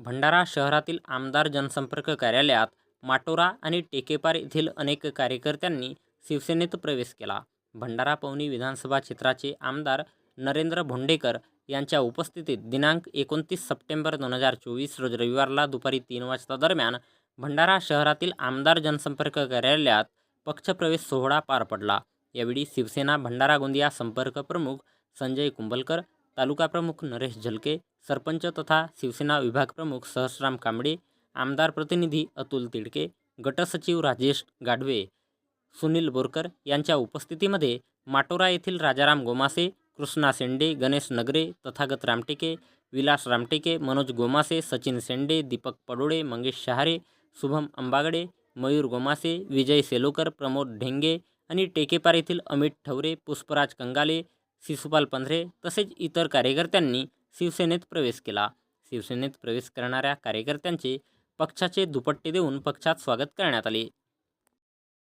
भंडारा शहरातील आमदार जनसंपर्क कार्यालयात माटोरा आणि टेकेपार येथील अनेक कार्यकर्त्यांनी शिवसेनेत प्रवेश केला. भंडारा पवनी विधानसभा क्षेत्राचे आमदार नरेंद्र भोंडेकर यांच्या उपस्थितीत दिनांक एकोणतीस सप्टेंबर दोन हजार चोवीस रोज रविवारला दुपारी तीन वाजता दरम्यान भंडारा शहरातील आमदार जनसंपर्क कार्यालयात पक्षप्रवेश सोहळा पार पडला. यावेळी शिवसेना भंडारा गोंदिया संपर्क प्रमुख संजय कुंभलकर, तालुकाप्रमुख नरेश झलके, सरपंच तथा शिवसेना विभागप्रमुख सहस्राम कांबळे, आमदार प्रतिनिधी अतुल तिडके, गटसचिव राजेश गाढवे, सुनील बोरकर यांच्या उपस्थितीमध्ये माटोरा येथील राजाराम गोमासे, कृष्णा शेंडे, गणेश नगरे, तथागत रामटेके, विलास रामटेके, मनोज गोमासे, सचिन शेंडे, दीपक पडोळे, मंगेश शहारे, शुभम अंबागडे, मयूर गोमासे, विजय सेलोकर, प्रमोद ढेंगे आणि टेकेपार येथील अमित ठवरे, पुष्पराज कंगाले, शिशुपाल पंधरे तसेच इतर कार्यकर्त्यांनी शिवसेनेत प्रवेश केला. शिवसेनेत प्रवेश करणाऱ्या कार्यकर्त्यांचे पक्षाचे दुपट्टे देऊन पक्षात स्वागत करण्यात आले.